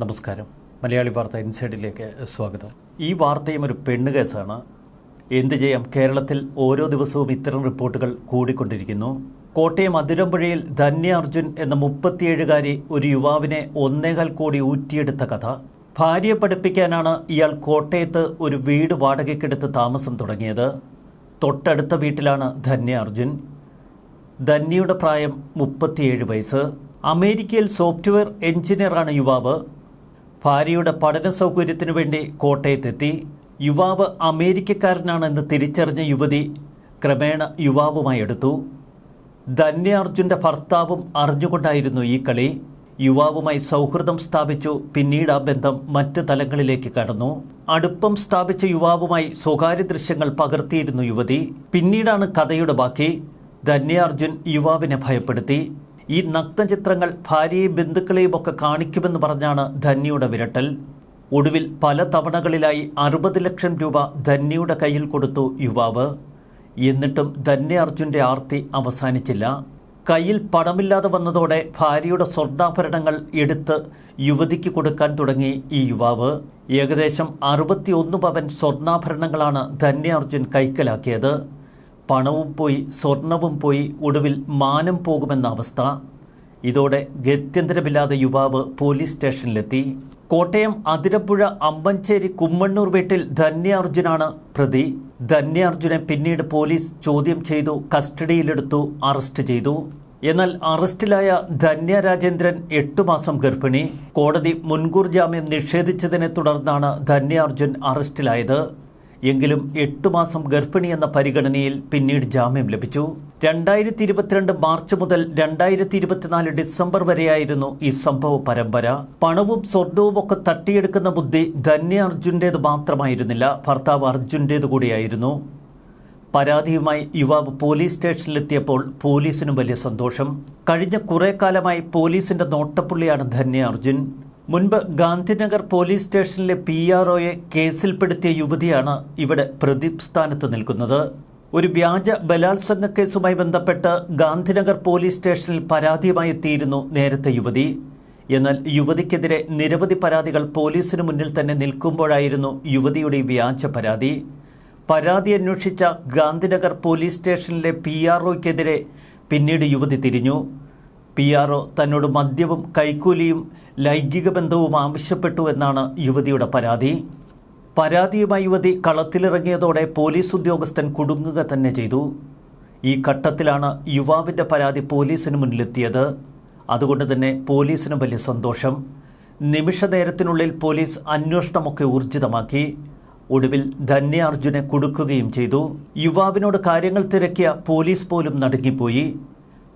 നമസ്കാരം. മലയാളി വാർത്ത ഇൻസൈഡിലേക്ക് സ്വാഗതം. ഈ വാർത്തയും ഒരു പെണ്ണ് കേസാണ്. എന്തു ചെയ്യാം? കേരളത്തിൽ ഓരോ ദിവസവും ഇത്തരം റിപ്പോർട്ടുകൾ കൂടിക്കൊണ്ടിരിക്കുന്നു. കോട്ടയം അതിരമ്പുഴയിൽ ധന്യ അർജുൻ എന്ന മുപ്പത്തിയേഴുകാരി ഒരു യുവാവിനെ ഒന്നേകാൽ കോടി ഊറ്റിയെടുത്ത കഥ. ഭാര്യയെ പഠിപ്പിക്കാനാണ് ഇയാൾ കോട്ടയത്ത് ഒരു വീട് വാടകയ്ക്കെടുത്ത് താമസം തുടങ്ങിയത്. തൊട്ടടുത്ത വീട്ടിലാണ് ധന്യ അർജുൻ. ധന്യയുടെ പ്രായം മുപ്പത്തിയേഴ് വയസ്സ്. അമേരിക്കയിൽ സോഫ്റ്റ്വെയർ എഞ്ചിനീയറാണ് യുവാവ്. ഭാര്യയുടെ പഠന സൗകര്യത്തിനു വേണ്ടി കോട്ടയത്തെത്തി. യുവാവ് അമേരിക്കക്കാരനാണെന്ന് തിരിച്ചറിഞ്ഞ യുവതി ക്രമേണ യുവാവുമായി എടുത്തു ധന്യ അർജുന്റെ ഭർത്താവും അറിഞ്ഞുകൊണ്ടായിരുന്നു ഈ കളി. യുവാവുമായി സൗഹൃദം സ്ഥാപിച്ചു. പിന്നീട് ആ ബന്ധം മറ്റ് തലങ്ങളിലേക്ക് കടന്നു. അടുപ്പം സ്ഥാപിച്ച യുവാവുമായി സ്വകാര്യ ദൃശ്യങ്ങൾ പകർത്തിയിരുന്നു യുവതി. പിന്നീടാണ് കഥയുടെ ബാക്കി. ധന്യ അർജുൻ യുവാവിനെ ഭയപ്പെടുത്തി. ഈ നഗ്നചിത്രങ്ങൾ ഭാര്യയെയും ബന്ധുക്കളെയും ഒക്കെ കാണിക്കുമെന്ന് പറഞ്ഞാണ് ധന്യയുടെ വിരട്ടൽ. ഒടുവിൽ പല തവണകളിലായി അറുപത് ലക്ഷം രൂപ ധന്യയുടെ കയ്യിൽ കൊടുത്തു യുവാവ്. എന്നിട്ടും ധന്യ അർജുന്റെ ആർത്തി അവസാനിച്ചില്ല. കയ്യിൽ പണമില്ലാതെ വന്നതോടെ ഭാര്യയുടെ സ്വർണാഭരണങ്ങൾ എടുത്ത് യുവതിക്ക് കൊടുക്കാൻ തുടങ്ങി ഈ യുവാവ്. ഏകദേശം അറുപത്തിയൊന്ന് പവൻ സ്വർണാഭരണങ്ങളാണ് ധന്യ അർജുൻ കൈക്കലാക്കിയത്. പണവും പോയി സ്വർണവും പോയി ഒടുവിൽ മാനം പോകുമെന്ന അവസ്ഥ. ഇതോടെ ഗത്യന്തരമില്ലാതെ യുവാവ് പോലീസ് സ്റ്റേഷനിലെത്തി. കോട്ടയം അതിരപ്പുഴ അമ്പഞ്ചേരി കുമ്മണ്ണൂർ വീട്ടിൽ ധന്യാർജുനാണ് പ്രതി. ധന്യാർജുനെ പിന്നീട് പോലീസ് ചോദ്യം ചെയ്തു കസ്റ്റഡിയിലെടുത്തു അറസ്റ്റ് ചെയ്തു. എന്നാൽ അറസ്റ്റിലായ ധന്യ രാജേന്ദ്രൻ എട്ടു മാസം ഗർഭിണി. കോടതി മുൻകൂർ ജാമ്യം നിഷേധിച്ചതിനെ തുടർന്നാണ് ധന്യാർജുൻ അറസ്റ്റിലായത്. എങ്കിലും എട്ടു മാസം ഗർഭിണി എന്ന പരിഗണനയിൽ പിന്നീട് ജാമ്യം ലഭിച്ചു. രണ്ടായിരത്തി ഇരുപത്തിരണ്ട് മാർച്ച് മുതൽ രണ്ടായിരത്തി ഇരുപത്തിനാല് ഡിസംബർ വരെയായിരുന്നു ഈ സംഭവ പരമ്പര. പണവും സ്വർണവും ഒക്കെ തട്ടിയെടുക്കുന്ന ബുദ്ധി ധന്യ അർജുന്റേത് മാത്രമായിരുന്നില്ല ഭർത്താവ് അർജുന്റേത് കൂടിയായിരുന്നു. പരാതിയുമായി യുവാവ് പോലീസ് സ്റ്റേഷനിലെത്തിയപ്പോൾ പോലീസിനും വലിയ സന്തോഷം. കഴിഞ്ഞ കുറേ കാലമായി പോലീസിന്റെ നോട്ടപ്പുള്ളിയാണ് ധന്യ അർജുൻ മുൻപ് ഗാന്ധിനഗർ പോലീസ് സ്റ്റേഷനിലെ പി ആർ ഒയെ കേസിൽപ്പെടുത്തിയ യുവതിയാണ് ഇവിടെ പ്രദീപ് സ്ഥാനത്ത് നിൽക്കുന്നത്. ഒരു വ്യാജ ബലാത്സംഗ കേസുമായി ബന്ധപ്പെട്ട് ഗാന്ധിനഗർ പോലീസ് സ്റ്റേഷനിൽ പരാതിയുമായി എത്തിയിരുന്നു നേരത്തെ യുവതി. എന്നാൽ യുവതിക്കെതിരെ നിരവധി പരാതികൾ പോലീസിന് മുന്നിൽ തന്നെ നിൽക്കുമ്പോഴായിരുന്നു യുവതിയുടെ വ്യാജ പരാതി. പരാതി അന്വേഷിച്ച ഗാന്ധിനഗർ പോലീസ് സ്റ്റേഷനിലെ പി ആർ പിന്നീട് യുവതി തിരിഞ്ഞു. പി ആർ ഒ തന്നോട് മദ്യവും കൈക്കൂലിയും ലൈംഗിക ബന്ധവും ആവശ്യപ്പെട്ടു എന്നാണ് യുവതിയുടെ പരാതി. പരാതിയുമായി യുവതി കളത്തിലിറങ്ങിയതോടെ പോലീസ് ഉദ്യോഗസ്ഥൻ കുടുങ്ങുക തന്നെ ചെയ്തു. ഈ ഘട്ടത്തിലാണ് യുവാവിന്റെ പരാതി പോലീസിന് മുന്നിലെത്തിയത്. അതുകൊണ്ട് തന്നെ പോലീസിന് വലിയ സന്തോഷം. നിമിഷ നേരത്തിനുള്ളിൽ പോലീസ് അന്വേഷണമൊക്കെ ഊർജിതമാക്കി. ഒടുവിൽ ധന്യ അർജുനെ കൊടുക്കുകയും ചെയ്തു. യുവാവിനോട് കാര്യങ്ങൾ തിരക്കിയ പോലീസ് പോലും നടുങ്ങിപ്പോയി.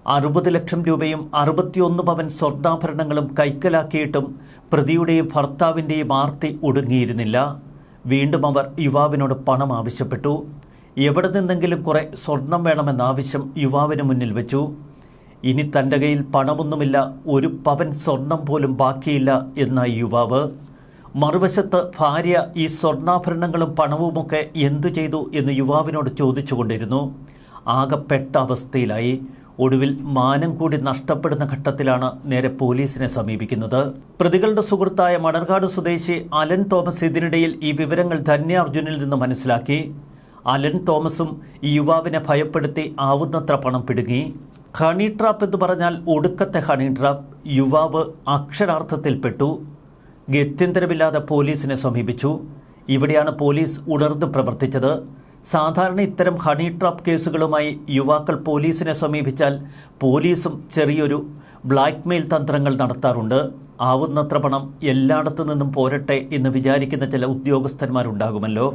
അറുപത് ലക്ഷം രൂപയും അറുപത്തിയൊന്ന് പവൻ സ്വർണാഭരണങ്ങളും കൈക്കലാക്കിയിട്ടും പ്രതിയുടെയും ഭർത്താവിന്റെയും ആർത്തി ഒടുങ്ങിയിരുന്നില്ല. വീണ്ടും അവർ യുവാവിനോട് പണം ആവശ്യപ്പെട്ടു. എവിടെ നിന്നെങ്കിലും കുറെ സ്വർണം വേണമെന്ന ആവശ്യം യുവാവിന് മുന്നിൽ വെച്ചു. ഇനി തന്റെ കയ്യിൽ പണമൊന്നുമില്ല ഒരു പവൻ സ്വർണം പോലും ബാക്കിയില്ല എന്നായി യുവാവ്. മറുവശത്ത് ഭാര്യ ഈ സ്വർണാഭരണങ്ങളും പണവുമൊക്കെ എന്തു ചെയ്തു എന്ന് യുവാവിനോട് ചോദിച്ചുകൊണ്ടിരുന്നു. ആകെ പെട്ട അവസ്ഥയിലായി. ഒടുവിൽ മാനം കൂടി നഷ്ടപ്പെടുന്ന ഘട്ടത്തിലാണ് നേരെ പോലീസിനെ സമീപിക്കുന്നത്. പ്രതികളുടെ സുഹൃത്തായ മണർകാട് സ്വദേശി അലൻ തോമസ് ഇതിനിടയിൽ ഈ വിവരങ്ങൾ ധന്യ അർജുനിൽ നിന്ന് മനസ്സിലാക്കി. അലൻ തോമസും ഈ യുവാവിനെ ഭയപ്പെടുത്തി ആവുന്നത്ര പണം പിടുങ്ങി. ഹണി ട്രാപ്പ് എന്ന് പറഞ്ഞാൽ ഒടുക്കത്തെ ഹണി ട്രാപ്പ്. യുവാവ് അക്ഷരാർത്ഥത്തിൽപ്പെട്ടു. ഗത്യന്തരമില്ലാതെ പോലീസിനെ സമീപിച്ചു. ഇവിടെയാണ് പോലീസ് ഉണർന്ന് പ്രവർത്തിച്ചത്. സാധാരണ ഇത്തരം ഹണി ട്രാപ്പ് കേസുകളുമായി യുവാക്കൾ പോലീസിനെ സമീപിച്ചാൽ പോലീസും ചെറിയൊരു ബ്ലാക്ക്മെയിൽ തന്ത്രങ്ങൾ നടത്താറുണ്ട്. ആവുന്നത്ര പണം എല്ലായിടത്തു നിന്നും പോരട്ടെ എന്ന് വിചാരിക്കുന്ന ചില ഉദ്യോഗസ്ഥന്മാരുണ്ടാകുമല്ലോ.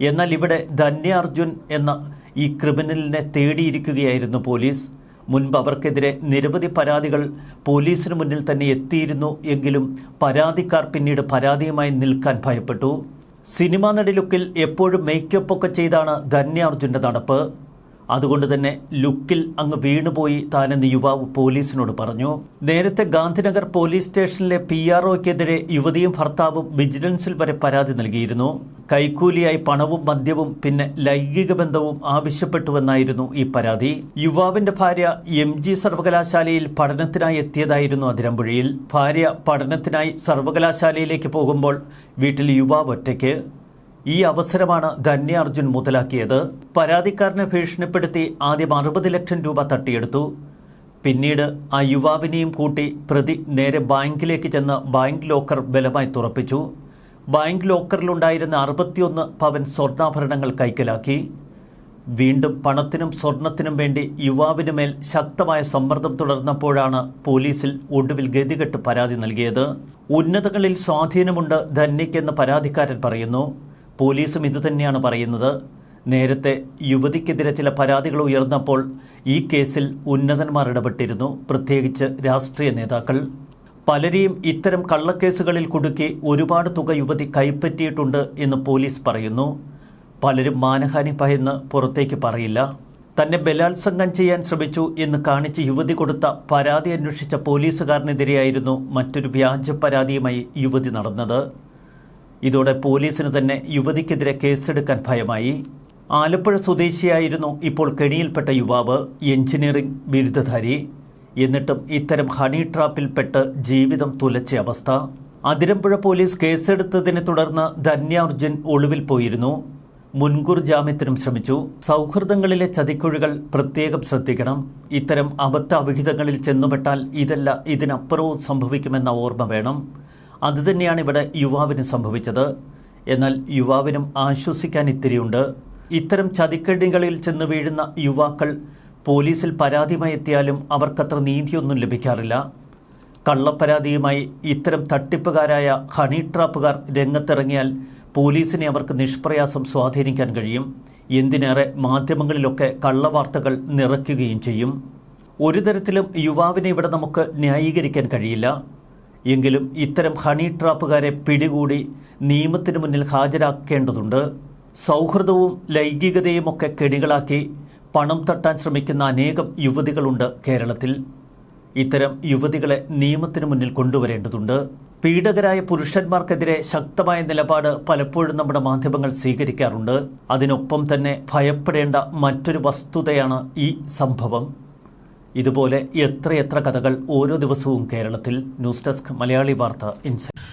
എന്നാൽ ഇവിടെ ധന്യാർജുൻ എന്ന ഈ ക്രിമിനലിനെ തേടിയിരിക്കുകയായിരുന്നു പോലീസ്. മുൻപ് അവർക്കെതിരെ നിരവധി പരാതികൾ പോലീസിന് മുന്നിൽ തന്നെ എത്തിയിരുന്നു എങ്കിലും പരാതിക്കാർ പിന്നീട് പരാതിയുമായി നിൽക്കാൻ ഭയപ്പെട്ടു. സിനിമാ നടി ലുക്കിൽ എപ്പോഴും മേക്കപ്പ് ഒക്കെ ചെയ്താണ് ധന്യ അർജുന്റെ നടപ്പ് അതുകൊണ്ട് തന്നെ ലുക്കിൽ അങ്ങ് വീണുപോയി താനെന്ന് യുവാവ് പോലീസിനോട് പറഞ്ഞു. നേരത്തെ ഗാന്ധിനഗർ പോലീസ് സ്റ്റേഷനിലെ പി ആർ ഒക്കെതിരെ യുവതിയും ഭർത്താവും വിജിലൻസിൽ വരെ പരാതി നൽകിയിരുന്നു. കൈക്കൂലിയായി പണവും മദ്യവും പിന്നെ ലൈംഗിക ബന്ധവും ആവശ്യപ്പെട്ടുവെന്നായിരുന്നു ഈ പരാതി. യുവാവിന്റെ ഭാര്യ എം ജി സർവകലാശാലയിൽ പഠനത്തിനായി എത്തിയതായിരുന്നു അതിരമ്പുഴയിൽ. ഭാര്യ പഠനത്തിനായി സർവകലാശാലയിലേക്ക് പോകുമ്പോൾ വീട്ടിൽ യുവാവ് ഒറ്റയ്ക്ക്. ഈ അവസരമാണ് ധന്യ അർജുൻ മുതലാക്കിയത്. പരാതിക്കാരനെ ഭീഷണിപ്പെടുത്തി ആദ്യം അറുപത് ലക്ഷം രൂപ തട്ടിയെടുത്തു. പിന്നീട് ആ യുവാവിനെയും കൂട്ടി പ്രതി നേരെ ബാങ്കിലേക്ക് ചെന്ന് ബാങ്ക് ലോക്കർ ബലമായി തുറപ്പിച്ചു. ബാങ്ക് ലോക്കറിലുണ്ടായിരുന്ന അറുപത്തിയൊന്ന് പവൻ സ്വർണാഭരണങ്ങൾ കൈക്കലാക്കി. വീണ്ടും പണത്തിനും സ്വർണത്തിനും വേണ്ടി യുവാവിന് മേൽ ശക്തമായ സമ്മർദ്ദം തുടർന്നപ്പോഴാണ് പോലീസിൽ ഒടുവിൽ ഗതികെട്ട് പരാതി നൽകിയത്. ഉന്നതങ്ങളിൽ സ്വാധീനമുണ്ട് ധന്യയ്ക്കെന്ന് പരാതിക്കാരൻ പറയുന്നു. പോലീസും ഇതുതന്നെയാണ് പറയുന്നത്. നേരത്തെ യുവതിക്കെതിരെ ചില പരാതികൾ ഉയർന്നപ്പോൾ ഈ കേസിൽ ഉന്നതന്മാർ ഇടപെട്ടിരുന്നു. പ്രത്യേകിച്ച് രാഷ്ട്രീയ നേതാക്കൾ. പലരെയും ഇത്തരം കള്ളക്കേസുകളിൽ കുടുക്കി ഒരുപാട് തുക യുവതി കൈപ്പറ്റിയിട്ടുണ്ട് എന്ന് പോലീസ് പറയുന്നു. പലരും മാനഹാനി ഭയന്ന് പുറത്തേക്ക് പറയില്ല. തന്നെ ബലാത്സംഗം ചെയ്യാൻ ശ്രമിച്ചു എന്ന് കാണിച്ച് യുവതി കൊടുത്ത പരാതി അന്വേഷിച്ച പോലീസുകാരനെതിരെയായിരുന്നു മറ്റൊരു വ്യാജ പരാതിയുമായി യുവതി നടന്നത്. ഇതോടെ പോലീസിന് തന്നെ യുവതിക്കെതിരെ കേസെടുക്കാൻ ഭയമായി. ആലപ്പുഴ സ്വദേശിയായിരുന്നു ഇപ്പോൾ കെണിയിൽപ്പെട്ട യുവാവ് എഞ്ചിനീയറിംഗ് ബിരുദധാരി. എന്നിട്ടും ഇത്തരം ഹണി ട്രാപ്പിൽപ്പെട്ട് ജീവിതം തുലച്ച അവസ്ഥ. അതിരമ്പുഴ പോലീസ് കേസെടുത്തതിനെ തുടർന്ന് ധന്യാർജുൻ ഒളിവിൽ പോയിരുന്നു. മുൻകൂർ ജാമ്യത്തിനും ശ്രമിച്ചു. സൗഹൃദങ്ങളിലെ ചതിക്കുഴികൾ പ്രത്യേകം ശ്രദ്ധിക്കണം. ഇത്തരം അബദ്ധ അവിഹിതങ്ങളിൽ ചെന്നുപെട്ടാൽ ഇതല്ല ഇതിനപ്പുറവും സംഭവിക്കുമെന്ന ഓർമ്മ വേണം. അതുതന്നെയാണ് ഇവിടെ യുവാവിന് സംഭവിച്ചത്. എന്നാൽ യുവാവിനും ആശ്വസിക്കാൻ ഇത്തിരിയുണ്ട്. ഇത്തരം ചതിക്കടികളിൽ ചെന്ന് വീഴുന്ന യുവാക്കൾ പോലീസിൽ പരാതിയുമായി എത്തിയാലും അവർക്കത്ര നീതിയൊന്നും ലഭിക്കാറില്ല. കള്ളപ്പരാതിയുമായി ഇത്തരം തട്ടിപ്പുകാരായ ഹണി ട്രാപ്പുകാർ രംഗത്തിറങ്ങിയാൽ പോലീസിനെ അവർക്ക് നിഷ്പ്രയാസം സ്വാധീനിക്കാൻ കഴിയും. എന്തിനേറെ മാധ്യമങ്ങളിലൊക്കെ കള്ളവാർത്തകൾ നിറയ്ക്കുകയും ചെയ്യും. ഒരു തരത്തിലും യുവാവിനെ ഇവിടെ നമുക്ക് ന്യായീകരിക്കാൻ കഴിയില്ല. എങ്കിലും ഇത്തരം ഹണി ട്രാപ്പുകാരെ പിടികൂടി നിയമത്തിന് മുന്നിൽ ഹാജരാക്കേണ്ടതുണ്ട്. സൗഹൃദവും ലൈംഗികതയുമൊക്കെ കെണികളാക്കി പണം തട്ടാൻ ശ്രമിക്കുന്ന അനേകം യുവതികളുണ്ട് കേരളത്തിൽ. ഇത്തരം യുവതികളെ നിയമത്തിന് മുന്നിൽ കൊണ്ടുവരേണ്ടതുണ്ട്. പീഡകരായ പുരുഷന്മാർക്കെതിരെ ശക്തമായ നിലപാട് പലപ്പോഴും നമ്മുടെ മാധ്യമങ്ങൾ സ്വീകരിക്കാറുണ്ട്. അതിനൊപ്പം തന്നെ ഭയപ്പെടേണ്ട മറ്റൊരു വസ്തുതയാണ് ഈ സംഭവം. ഇതുപോലെ എത്രയെത്ര കഥകൾ ഓരോ ദിവസവും കേരളത്തിൽ ന്യൂസ് ഡെസ്ക് മലയാളി വാർത്ത ഇൻസൈറ്റ്